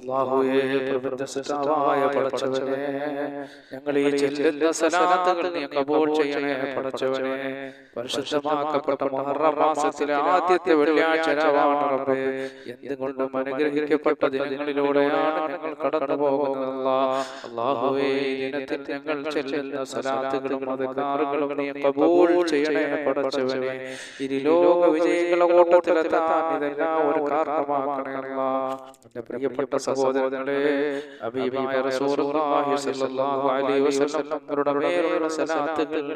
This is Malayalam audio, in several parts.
അള്ളാഹുവേ പ്രപഞ്ചസൃഷ്ടാവായ പടച്ചവനെ ഞങ്ങൾ ഈ ചെല്ലുന്ന സലാത്തുകൾ നീ കബൂൾ ചെയ്യണേ പടച്ചവനെ. പരിശുദ്ധമാക്കപ്പെട്ട മുഹറം മാസത്തിലെ ആദ്യത്തെ വെള്ളിയാഴ്ച രാവാണ് റബ്ബേ. എന്തുകൊണ്ടും അനുഗ്രഹിക്കപ്പെട്ട ദിനങ്ങളിലൂടെയാണ് ഞങ്ങൾ കടന്നു പോകുന്നത് അള്ളാഹുവേ ദിനത്തിൽ ഞങ്ങൾ ചെല്ലുന്ന സലാത്തുകളും മതക്കാറുകളും നീ കബൂൾ ചെയ്യണേ പടച്ചവനെ. ഇനി ലോക വിജയികളുടെ ഓട്ടത്തിലെത്താൻ ഇതെല്ലാം ഒരു കാരണമാക്കണേ പ്രിയപ്പെട്ട സഹോദരങ്ങളെ ഹബീബായ റസൂലുള്ളാഹി സ്വല്ലല്ലാഹു അലൈഹി വസല്ലം തങ്ങളുടെ മേലുള്ള സലാത്തുകൾ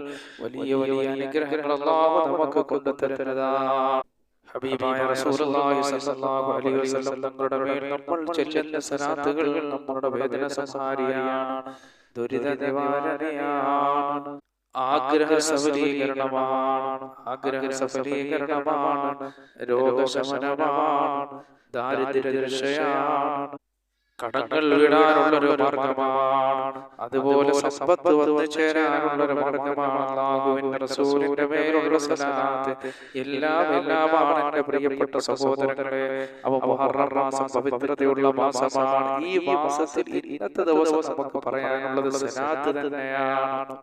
വലിയ വലിയ അനുഗ്രഹങ്ങൾ അല്ലാഹു നമുക്ക് കൊണ്ടുതരുന്നതാണ് ഹബീബായ റസൂലുള്ളാഹി സ്വല്ലല്ലാഹു അലൈഹി വസല്ലം തങ്ങളുടെ മേൽ നമ്മൾ ചൊല്ലുന്ന സലാത്തുകൾ നമ്മുടെ വേദന സംഹാരിയാണ്. ദുരിത നിവാരണയാണ് ആഗ്രഹ സഫലീകരണമാണ്. ആഗ്രഹ സഫലീകരണമാണ്. രോഗശമനമാണ്. ദാരിദ്ര്യരക്ഷയാണ് കടങ്ങൾ വീടാനുള്ള ഒരു മാർഗമാണ്. അതുപോലെ സമ്പത്ത് വന്നു ചേരാനുള്ള ഒരു മാർഗമാണ് റസൂലിന്റെ മേലുള്ള സലാത്ത്. എല്ലാം എല്ലാമാണ് എന്റെ പ്രിയപ്പെട്ട സഹോദരങ്ങളെ. അവ പവിത്രതയുള്ള മാസമാണ്. ഈ മാസത്തിൽ ഇന്നത്തെ ദിവസം നമുക്ക് പറയാനുള്ളത് സലാത്ത് തന്നെയാണ്.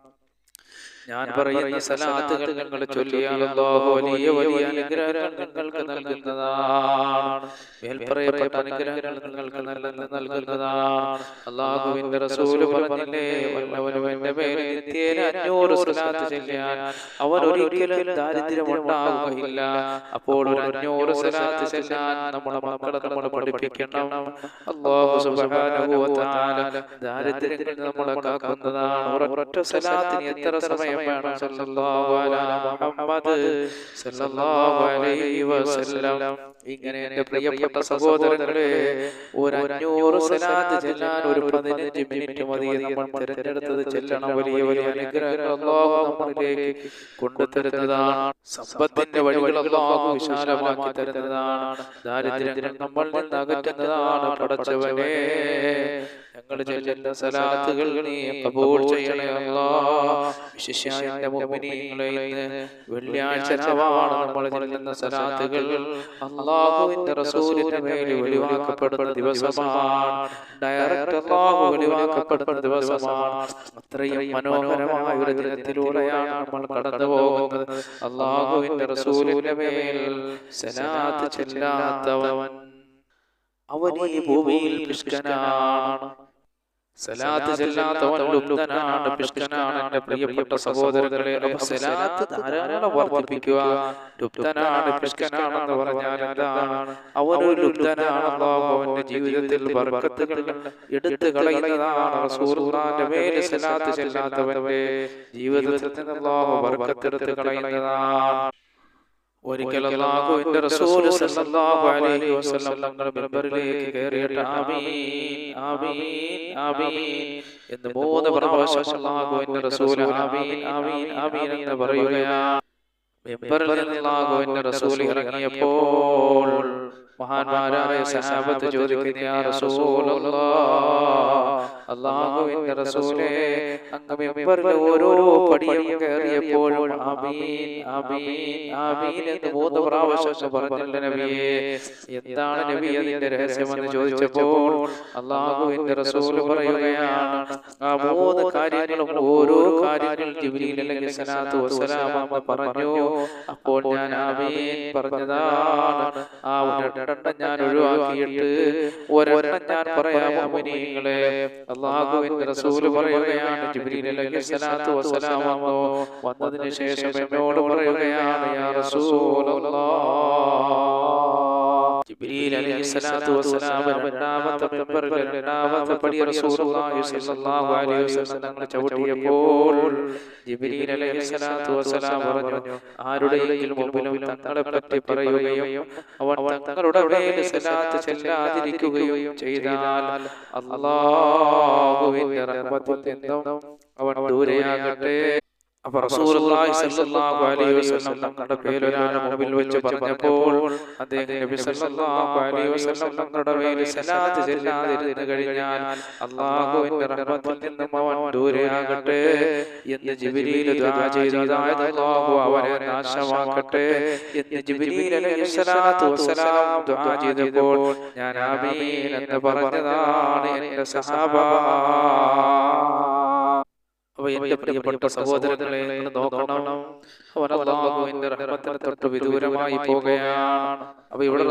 ഞാൻ പറയുന്ന സലാത്തുകൾ നിങ്ങൾ ചൊല്ലിയാലല്ലോ വലിയ വലിയ അനുഗ്രഹങ്ങൾ നിങ്ങൾക്ക് നൽകുന്നതാണ്. മേൽപ്പറയപ്പെട്ട അനുഗ്രഹങ്ങൾ നിങ്ങൾക്ക് നൽകുന്നതാണ്. റസൂൽ പറഞ്ഞില്ലേ പേരിൽ നിത്യേന അഞ്ഞൂറ് സലാത്ത് ചൊല്ലിയാൽ അവൻ ഒരിക്കലും ദാരിദ്ര്യം ഉണ്ടാകുകയില്ല അപ്പോൾ ഒരു അഞ്ഞൂറ് സലാത്ത് ചെല്ലാൻ നമ്മളെ മക്കളെ നമ്മൾ പഠിപ്പിക്കണം. അല്ലാഹു സുബ്ഹാനഹു വ തആല ദാരിദ്ര്യത്തിൽ നമ്മളെ കാക്കുന്നതാണ്. ഒരൊറ്റ സലാത്തിന് എത്ര സമയം മുഹമ്മദ് സല്ലല്ലാഹു അലൈഹി വസല്ലം. ഇങ്ങനെ എന്റെ പ്രിയപ്പെട്ട സഹോദരങ്ങളെ ഒരു അഞ്ഞൂറ് സലാത്ത് ചെല്ലാൻ ഒരു പതിനഞ്ച് മിനിറ്റ് മതി നമ്മൾ തിരഞ്ഞെടുത്തത് ചെല്ലണം. വലിയ വലിയ അനുഗ്രഹങ്ങൾ നമ്മളിലേക്ക് കൊണ്ടുതരുന്നതാണ്. സമ്പത്തിന്റെ അല്ലാഹു വിശാലമാക്കി തരുന്നതാണ്. ദാരിദ്ര്യം നമ്മൾ നിന്ന് അകറ്റുന്നതാണ് പടച്ചവനെ ഞങ്ങൾ ചെല്ലുന്ന സലാത്തുകൾ നീ കബൂൾ ചെയ്യണേ അല്ലാ. മുഅ്മിനീങ്ങളെ വെള്ളിയാഴ്ച നമ്മൾ ചെല്ലുന്ന സലാത്തുകൾ. അല്ലാഹുവിന്റെ റസൂലിന്റെ മേൽ ഒഴിവാക്കപ്പെടുന്ന ദിവസമാണ്. ഡയറക്റ്റ് അള്ളാഹു ഒഴിവാക്കപ്പെടുന്ന ദിവസമാണ്. അത്രയും മനോഹരമായ ഒരു ദിനത്തിലൂടെയാണ് നമ്മൾ കടന്നു പോകുന്നത് അള്ളാഹുവിന്റെ റസൂലിന്റെ മേൽ സലാത്ത് ചെല്ലാത്തവൻ അവൻ ഈ ഭൂമിയിൽ പിഷ്കനാണ്. സലാത്ത് ചെല്ലാത്തവൻ ലുബ്ധനാണ് പിഷ്കനാണ് എന്റെ പ്രിയപ്പെട്ട സഹോദരങ്ങളെ. അപ്പൊ സലാത്ത് ധാരാളം വർദ്ധിപ്പിക്കുക ലുബ്ധനാണ് പിഷ്കനാണെന്ന് പറഞ്ഞാൽ എന്താണ്? അവന്റെ ജീവിതത്തിൽ ബർക്കത്തുകൾ എടുത്തു കളയുന്നതാണ് മേൽ സലാത്ത് ചെല്ലാത്തവന്റെ ജീവിതത്തിൽ നിന്ന് അല്ലാഹു ബർക്കത്തെടുത്ത് കളയുന്നതാണ്. ഒരിക്കൽ അല്ലാഹുവിന്റെ റസൂൽ സല്ലല്ലാഹു അലൈഹി വസല്ലം തങ്ങൾ മിമ്പറിലേക്ക് കയറിയിട്ട് ആമീൻ ആമീൻ ആമീൻ എന്ന് മൂന്ന് പ്രാവശ്യം അല്ലാഹുവിന്റെ റസൂൽ ആമീൻ ആമീൻ ആമീൻ എന്ന് പറയുകയാണ്. മിമ്പറിൽ നിന്ന് അല്ലാഹുവിന്റെ റസൂൽ ഇറങ്ങിയപ്പോൾ മഹാന്മാരായ സഹാബത്ത് ചോദിക്കുന്ന റസൂലല്ലാഹ് അല്ലാഹുവിന്റെ റസൂലേ അങ്ങ് ഓരോരോ ഓരോ പടിയും കയറിയപ്പോഴും ആമീൻ ആമീൻ ആമീൻ എന്ന് മൂന്ന് പ്രാവശ്യം പറഞ്ഞില്ല നബിയെ. എന്താണ് നബി അതിന്റെ രഹസ്യമെന്ന് ചോദിച്ചപ്പോൾ അള്ളാഹുവിന്റെ റസൂൽ പറയുകയാണ് ആ മൂന്ന് കാര്യങ്ങളും ഓരോ കാര്യങ്ങൾ ജിബ്രീൽ അല്ലെങ്കിൽ സലാത്തു വസ്സലാം അമ്മ പറഞ്ഞു അപ്പോൾ ഞാൻ ആമീൻ പറഞ്ഞതാണ്. ആ ഒരെണ്ണം ഞാൻ ഒഴിവാക്കിയിട്ട് ഒരെണ്ണം ഞാൻ പറയാമോ മുനിങ്ങളെ അള്ളാഹുവിന്റെ റസൂൽ പറയുകയാണ് ജിബ്രീൽ അലൈഹി സ്വലാത്തു വസ്സലാം വന്നു. വന്നതിന് ശേഷം എന്നോട് പറയുകയാണ് യാ റസൂലല്ലാഹ് ജിബ്രീൽ അലൈഹി സ്വലാത്തു വസ്സലാം രണ്ടാമത്തെ മെമ്പറിൽ രണ്ടാമത്തെ പടി റസൂലുള്ളാഹി സ്വല്ലല്ലാഹു അലൈഹി വസല്ലം തങ്ങൾ ചവിട്ടിയപ്പോൾ ജിബ്രീൽ അലൈഹി സ്വലാത്തു വസ്സലാം പറഞ്ഞു. ആരുടെയെങ്കിലും മുമ്പിലും തങ്ങളെ പറ്റി പറയുകയും അവൻ തങ്ങളുടെ മേൽ സ്വലാത്ത് ചെല്ലാതിരിക്കുകയും ചെയ്താൽ അല്ലാഹുവിന്റെ റഹ്മത്തിൽ നിന്നും അവൻ ദൂരെയാകട്ടെ. അപ്പൊ റസൂലുള്ളാഹി സ്വല്ലല്ലാഹു അലൈഹി വസല്ലം തങ്ങളുടെ പേര് മുമ്പിൽ വെച്ച് പറഞ്ഞപ്പോൾ അദ്ദേഹം നബി സ്വല്ലല്ലാഹു അലൈഹി വസല്ലം തങ്ങളുടെ സലാത്ത് ചെല്ലാതിരുന്നു കഴിഞ്ഞാൽ അല്ലാഹുവിന്റെ റഹ്മത്തിൽ നിന്നും അവൻ ദൂരെയാകട്ടെ എന്ന് ജിബ്രീൽ ദുആ അല്ലാഹു അവനെ നാശമാക്കട്ടെ എന്ന് ജിബ്രീൽ അലൈഹി സ്വലാത്തു വസ്സലാം ദുആ ചെയ്തപ്പോൾ ഞാൻ ആമീൻ എന്ന് പറഞ്ഞതാണ് എന്റെ സഹാബ അപ്പൊ എന്റെ പ്രിയപ്പെട്ട സഹോദരങ്ങളെ നോക്കണം. അവൻ അല്ലാഹുവിന്റെ റഹ്മത്തിന് തൊട്ട് വിദൂരമായി പോകുകയാണ് അപ്പൊ ഇവിടെ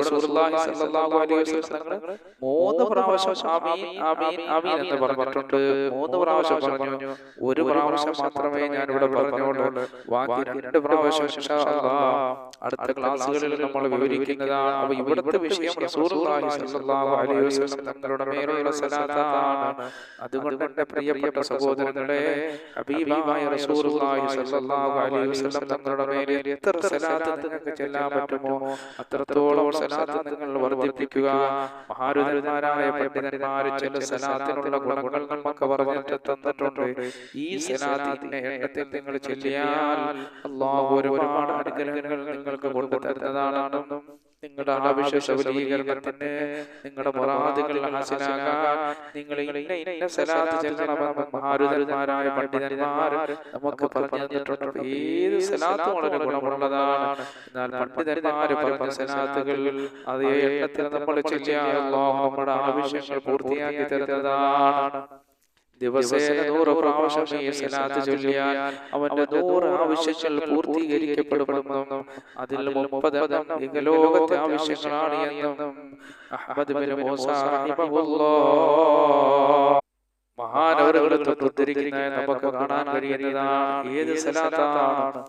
മൂന്ന് പ്രാവശ്യം എന്ന് പറഞ്ഞിട്ടുണ്ട്. മൂന്ന് പ്രാവശ്യം പറഞ്ഞു. ഒരു പ്രാവശ്യം മാത്രമേ ഞാൻ ഇവിടെ പറഞ്ഞോണ്ട് ബാക്കി രണ്ട് പ്രാവശ്യം അടുത്ത ക്ലാസ്സുകളിൽ നമ്മൾ വിവരിക്കുന്നതാണ് അപ്പൊ ഇവിടുത്തെ വിഷയം തങ്ങളുടെ മേലുള്ള സലാത്താണ്. അതുകൊണ്ട് എന്റെ പ്രിയപ്പെട്ട സഹോദരങ്ങളെ തങ്ങളുടെ മേലെ എത്ര സലാത്ത് നിങ്ങൾക്ക് ചെല്ലാൻ പറ്റുമോ? അത്രത്തോളം സലാത്ത് നിങ്ങൾ വർദ്ധിപ്പിക്കുക. മഹാരുതന്മാരായ പണ്ഡിതന്മാർ ചില സലാത്തിനുള്ള ഗുണങ്ങൾ നമുക്ക് പറഞ്ഞിട്ട് തന്നിട്ടുണ്ട്. ഈ സലാത്തിന്റെ എണ്ണത്തിൽ നിങ്ങൾ ചെല്ലിയാൽ അള്ളാഹു ഒരുപാട് അനുഗ്രഹങ്ങൾ നിങ്ങൾക്ക് കൊണ്ടു തരുന്നതാണെന്നും നിങ്ങളുടെ ആവശ്യ സബലീകരണത്തിന് നിങ്ങളുടെ മൊറാദുകൾ ഹാസിലാകാൻ നിങ്ങൾ ഇന്ന ഇന്ന സലാത്ത് ചെല്ലണമെന്ന് മഹാരുതന്മാരായ പണ്ഡിതന്മാർ നമുക്ക് പറഞ്ഞു തന്നിട്ടുണ്ട് ഏത് സലാത്ത് വളരെ ഗുണമുള്ളതാണ്. എന്നാൽ പണ്ഡിതന്മാർ പറഞ്ഞ സലാത്തുകൾ അതേ എണ്ണത്തിൽ നമ്മൾ ചെല്ലിയാൽ നമ്മുടെ ആവശ്യങ്ങൾ പൂർത്തിയാക്കി തരുന്നതാണ്. ദിവസേന നൂറ് പ്രാവശ്യം ഈ സലാത്ത് ചൊല്ലിയാൽ അവന്റെ നൂറ് ആവശ്യങ്ങൾ പൂർത്തീകരിക്കപ്പെടുമെന്നും അതിൽ ആവശ്യങ്ങളാണ് എന്നും അഹ്മദ് ബിൻ മൂസ റഹിമഹുല്ലാഹ് മഹാനവരുകളെ തൊട്ട് ഉദ്ധരിക്കുന്ന നമുക്ക് കാണാൻ കഴിയുന്നതാണ് ഏത് സലാത്താണ്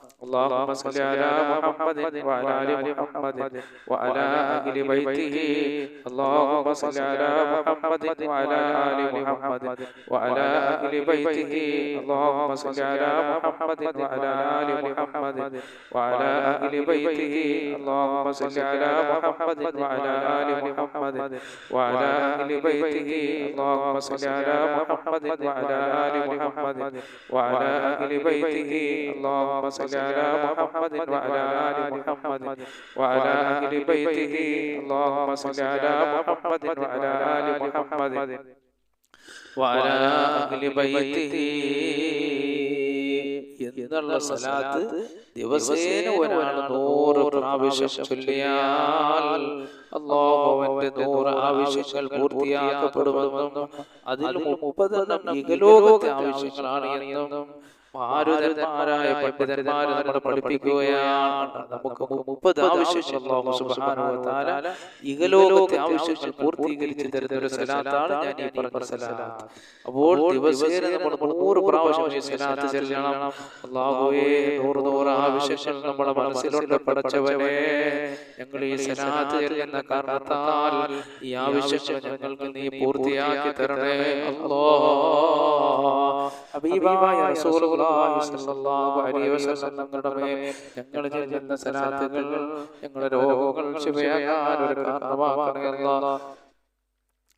محمد وعلى آل محمد وعلى أهل بيته. اللهم صل على محمد وعلى آل محمد وعلى أهل بيته. اللهم صل على محمد وعلى آل محمد وعلى أهل بيته. എന്നുള്ള സലാത്ത് ദിവസേന ഒരാൾ നൂറ് പ്രാവശ്യം ചൊല്ലിയാൽ അള്ളാഹുവിന്റെ നൂറ് ആവശ്യങ്ങൾ പൂർത്തിയാക്കപ്പെടുമെന്നും അതിൽ മുപ്പതെണ്ണം ഇകലോകത്തെ ആവശ്യങ്ങളാണ് എന്നും മാരുതന്മാരായ പണ്ഡിതന്മാർ നമ്മളെ പഠിപ്പിക്കുകയാണ്. നമുക്ക് മുപ്പത് ആവശ്യങ്ങൾ ഇഹലോകത്തെ ആവശ്യങ്ങൾ പൂർത്തീകരിച്ചു തരുന്ന ഒരു സലാത്താണ് ഞാൻ ഈ പറഞ്ഞ സലാത്ത്. അപ്പോൾ ദിവസേന നമ്മൾ നൂറ് പ്രാവശ്യം ഈ സലാത്ത് ചെല്ലണം. അല്ലാഹുവേ നൂറ് നൂറ് ആവശ്യങ്ങൾ നമ്മുടെ മനസ്സിലുണ്ട് പടച്ചവനെ ഞങ്ങൾ ഈ സലാത്ത് ചെല്ലുന്ന കാരണത്താൽ ഈ ആവശ്യങ്ങൾ ഞങ്ങൾക്ക് നീ പൂർത്തിയാക്കി തരണേ. അല്ലാഹ് അബീബായ റസൂലുള്ള തങ്ങളുടെ മേൽ ഞങ്ങൾ ചെല്ലുന്ന സലാത്തുകൾ ഞങ്ങളുടെ രോഗങ്ങൾ ശിവയാകാൻ ഒരു കാരണമാക്കണേ അല്ലാ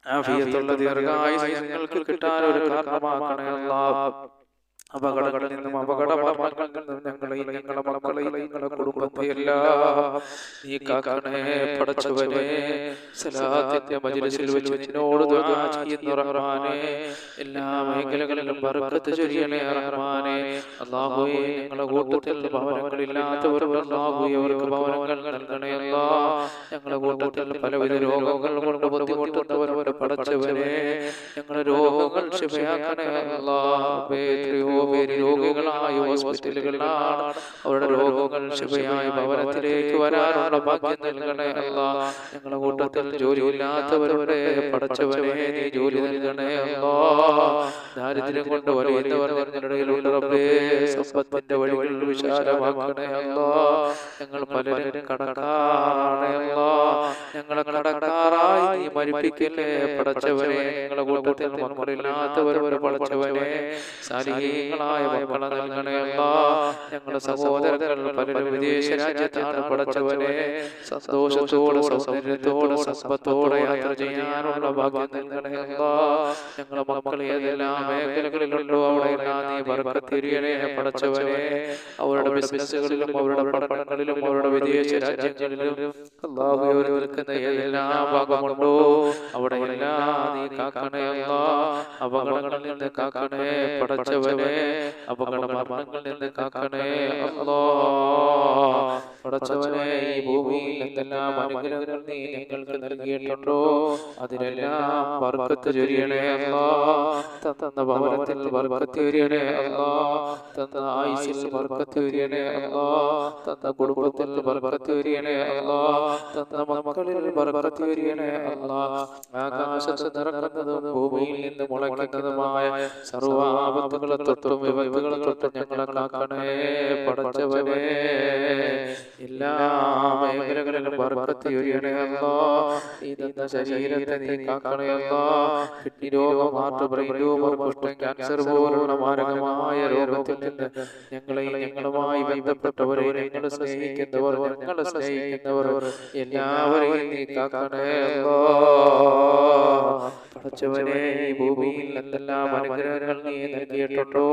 ആഫിയത്തുള്ള ദീർഘായുസ് ഞങ്ങൾക്ക് കിട്ടാൻ ഒരു കാരണമാക്കണേ അല്ലാ അപകടങ്ങളിൽ നിന്നും അപകട മരണങ്ങളിൽ നിന്നും ഞങ്ങളെയും ഞങ്ങളുടെ മക്കളെയും ഞങ്ങളുടെ കുടുംബത്തെയെല്ലാം നീ കാക്കണേ പടച്ചവനെ സലാത്തിന്റെ മജ്ലിസിൽ വെച്ച് നിന്നോട് ചെയ്യുന്ന റഹ്മാനെ. എല്ലാ മേഖലകളിലും ബർക്കത്ത് ചൊരിയണേ റഹ്മാനെ. അല്ലാഹുവേ ഞങ്ങളുടെ കൂട്ടത്തിൽ ഭവനങ്ങളില്ലാത്തവർ അല്ലാഹുവേ അവർക്ക് ഭവനങ്ങൾ നൽകണേ അല്ലാ ഞങ്ങളുടെ കൂട്ടത്തിൽ പലവിധ രോഗങ്ങൾ കൊണ്ട് ബുദ്ധിമുട്ടുന്നവർ പടച്ചവനെ ഞങ്ങളുടെ രോഗങ്ങൾ ശിവയാക്കണേ അല്ലാ എത്രയോ പേര് രോഗികളായി ഹോസ്പിറ്റലുകളിലാണ്. അവരുടെ രോഗങ്ങൾ ശുഭയായി ഭവനത്തിലേക്ക് വരാനുള്ള ഭാഗ്യം നൽകണേ അല്ല. ഞങ്ങളുടെ കൂട്ടത്തിൽ ജോലിയില്ലാത്തവരുടെ പടച്ചവനെ നീ ജോലി നൽകണേ അല്ല. ദാരിദ്ര്യം കൊണ്ട് വലയുന്നവർ നിന്നിടയിലുള്ള റബ്ബേ. സമ്പത്തിന്റെ വഴികൾ വിശാലമാക്കണേ അല്ല. ഞങ്ങൾ പലരും കടക്കാണേ അല്ല. ഞങ്ങളെ കടക്കാറായി നീ മരിപ്പിക്കല്ലേ പടച്ചവനെ. ഞങ്ങളുടെ കൂട്ടത്തിൽ മക്കളില്ലാത്തവരുടെ പടച്ചവനെ. സാലിഹീങ്ങൾ സ്വാലിഹീങ്ങളായ മക്കളെ നൽകണേ അല്ലാ. ഞങ്ങളുടെ സഹോദരങ്ങൾ പലരും വിദേശ രാജ്യത്താണ് പഠിച്ചവരെ സന്തോഷത്തോടെ സൗന്ദര്യത്തോടെ സമ്പത്തോടെ യാത്ര ചെയ്യാനുള്ള ഭാഗ്യം നൽകണേ അല്ലാ. ഞങ്ങളുടെ മക്കൾ ഏതെല്ലാം മേഖലകളിലുണ്ടോ? അവിടെ എല്ലാം നീ പടച്ചവനെ അവരുടെ ബിസിനസ്സുകളിലും അവരുടെ പഠനങ്ങളിലും അവരുടെ വിദേശ രാജ്യങ്ങളിലും. അള്ളാഹു ഏതെല്ലാം ഭാഗമുണ്ടോ? അവിടെ എല്ലാം നീ കാക്കണേ അല്ലാ. അപകടങ്ങളിൽ നിന്ന് കാക്കണേ പടച്ചവനെ അപകട മരണങ്ങളിൽ നിന്ന് കാക്കണേ അല്ലോ പടച്ചവനെ ഈ ഭൂമിയിൽ എന്തെല്ലാം അനുഗ്രഹങ്ങൾ നീ ഞങ്ങൾക്ക് നൽകിയിട്ടുണ്ടോ? അതിനെല്ലാം ബർക്കത്ത് ചൊരിയണേ അല്ലോ തന്ന ഭവനത്തിൽ ബർക്കത്ത് ചൊരിയണേ അല്ലോ തന്ന ആയുസിൽ ബർക്കത്ത് ചൊരിയണേ അല്ലോ തന്ന കുടുംബത്തിൽ ബർക്കത്ത് ചൊരിയണേ അല്ലോ തന്ന മക്കളിൽ ബർക്കത്ത് ചൊരിയണേ അല്ലോ ആകാശത്ത് നിറങ്ങുന്നതും ഭൂമിയിൽ നിന്ന് മുളയ്ക്കുന്നതുമായ സർവ ആപത്തുകളെ തൊട്ടും ഞങ്ങളെ കാക്കണേ ക്യാൻസർ പോലുള്ള മാരകമായ രോഗത്തിൽ ഞങ്ങളെ ഞങ്ങളുമായി ബന്ധപ്പെട്ടവരെ ഞങ്ങൾ സ്നേഹിക്കുന്നവർ ഞങ്ങൾ സ്നേഹിക്കുന്നവർ എല്ലാവരെയും നീ പടച്ചവനെ ഈ ഭൂമിയിൽ എന്തെല്ലാം അനുഗ്രഹങ്ങൾ നീ നൽകിയിട്ടുണ്ടോ?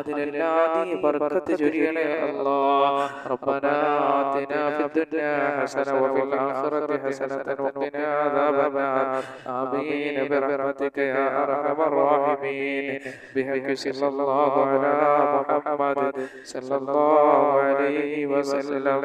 അതിനെല്ലാം നീ ബർക്കത്ത് ചൊരിയണേ അല്ലാഹ് റബ്ബനാ ആതിനാ ഫിദ്ദുനിയാ ഹസന വഫിൽ ആഖിറതി ഹസന വഖിനാ അദാബന്നാർ ആമീൻ. ബിറഹ്മതിക യാ അർഹമർ റാഹിമീൻ. ബിഹഖി സല്ലല്ലാഹു അലാ മുഹമ്മദ് സല്ലല്ലാഹു അലൈഹി വസല്ലം.